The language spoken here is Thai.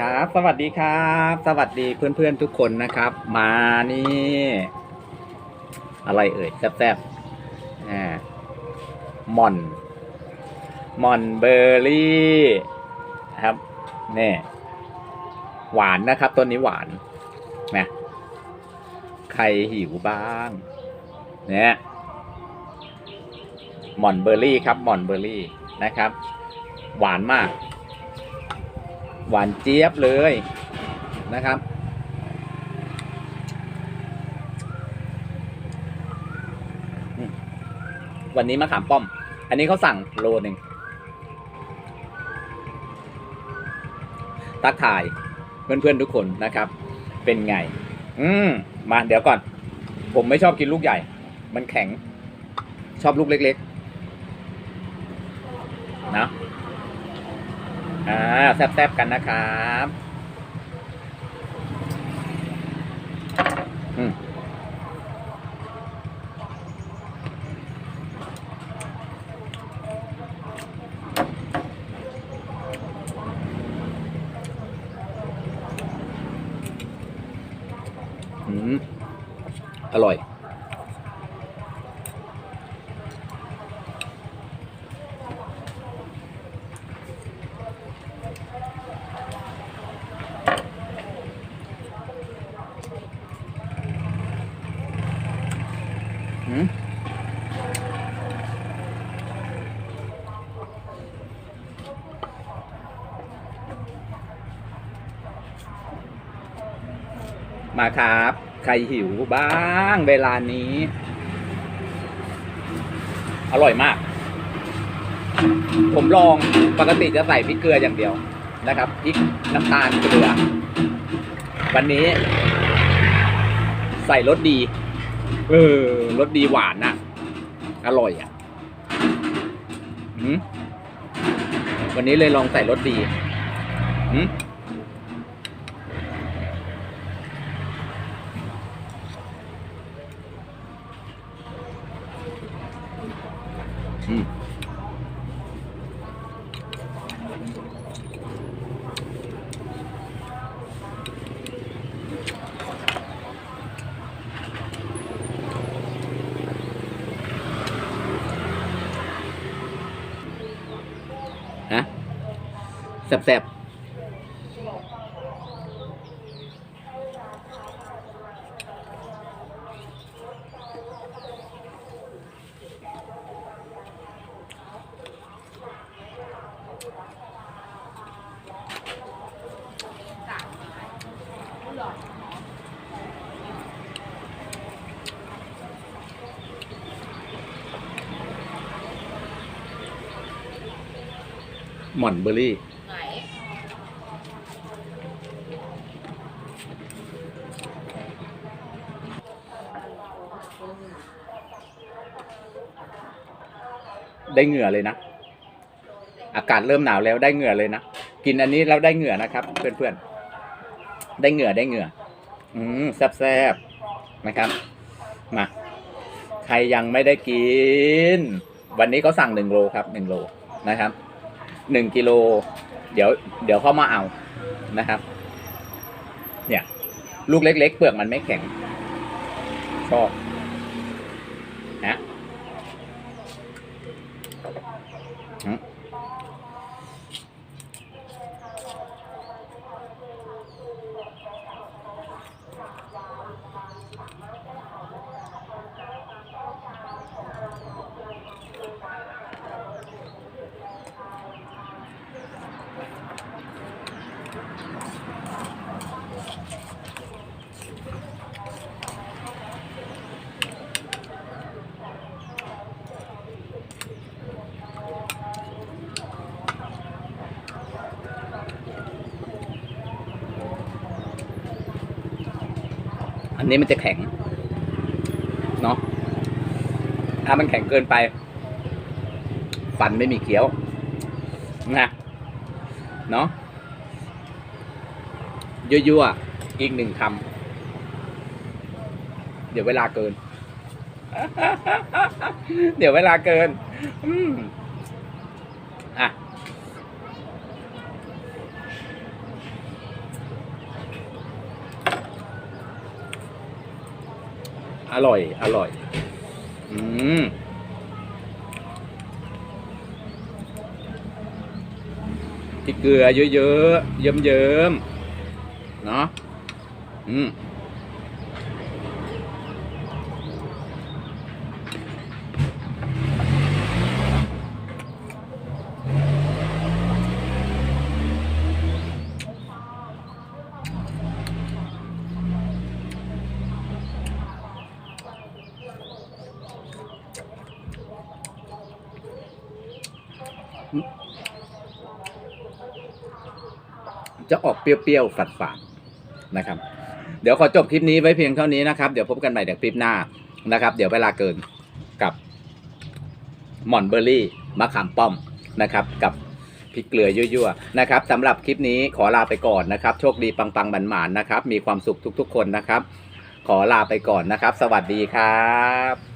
ครับ สวัสดีครับ สวัสดีเพื่อนๆทุกคนนะครับ มานี่ อะไรเอ่ยแซ่บๆอ่าหม่อนมอนเบอร์รี่ครับนี่หวานนะครับต้นนี้หวานนะใครหิวบ้างเนี่ยมอนเบอร์รี่ครับมอนเบอร์รี่นะครับ หวานมาก หวานเจี๊ยบเลยนะครับ วันนี้มะขามป้อม อันนี้เขาสั่งโลหนึ่งทักทายเพื่อนๆทุกคนนะครับ เป็นไง อืมมาเดี๋ยวก่อน ผมไม่ชอบกินลูกใหญ่ มันแข็ง ชอบลูกเล็ก ๆ นะ อ่าแซบๆกันนะครับอืมอร่อย มาครับ ใครหิวบ้างเวลานี้ อร่อยมาก ผมลองปกติจะใส่พริกเกลืออย่างเดียวนะครับพริกน้ำตาลเกลือ วันนี้ ใส่รสดี เออรสดีหวานน่ะ อร่อยอะวันนี้เลยลองใส่รสดีอืมอืม นะแสบ หม่อนเบอร์รี่ไหนได้เหงื่อเลยนะ อากาศเริ่มหนาวแล้วได้เหงื่อเลยนะ กินอันนี้แล้วได้เหงื่อนะครับ เพื่อนๆ ได้เหงื่อได้เหงื่อ อืมแซ่บๆนะครับ มา ใครยังไม่ได้กิน วันนี้เขาสั่งหนึ่งโลครับหนึ่งโลนะครับ หนึ่งกิโล เดี๋ยว เดี๋ยวเข้ามาเอานะครับ เนี่ย ลูกเล็ก ๆ เปลือกมันไม่แข็ง ชอบ อันนี้มันจะแข็ง เนาะถ้ามันแข็งเกินไป ฟันไม่มีเคี้ยวนะเนาะยั่วๆอีกหนึ่งคำเดี๋ยวเวลาเกิน เดี๋ยวเวลาเกิน อืม อร่อย อร่อย อืมที่เกลือเยอะๆ เยิ้มๆ เนาะ อืม จะออกเปรี้ยวๆฝาดๆนะครับ เดี๋ยวขอจบคลิปนี้ไว้เพียงเท่านี้นะครับ เดี๋ยวพบกันใหม่ในคลิปหน้านะครับ เดี๋ยวเวลาเกินกับหม่อนเบอร์รี่มะขามป้อมนะครับ กับพริกเกลือยั่วๆนะครับสำหรับคลิปนี้ขอลาไปก่อนนะครับ โชคดีปังๆหมานๆนะครับ มีความสุขทุกๆ คนนะครับ ขอลาไปก่อนนะครับ สวัสดีครับ